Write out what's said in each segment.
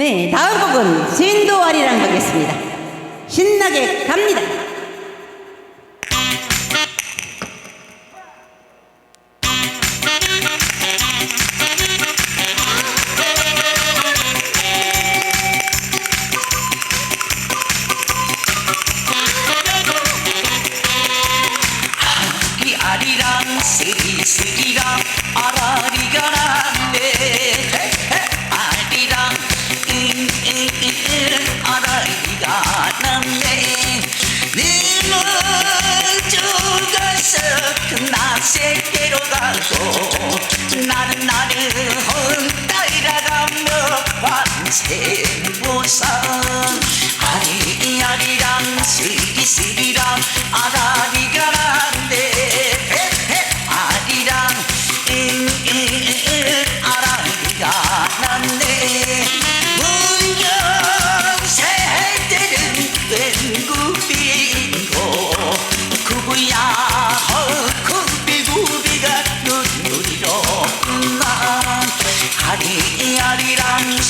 네, 다음 곡은 신도아리랑 가겠습니다. 신나게 갑니다. 이 아리랑 쓰리쓰리랑 아라리가 난데 그 나새끼로 가고 나는 나는 따이라가며 관세보상. 아리 아리랑 쓰리쓰리랑 아라리가 난데. 아리랑 아라리가 난데. 문경새들은 웬구비고 구구야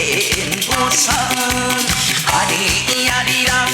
관세보선 아리 아리랑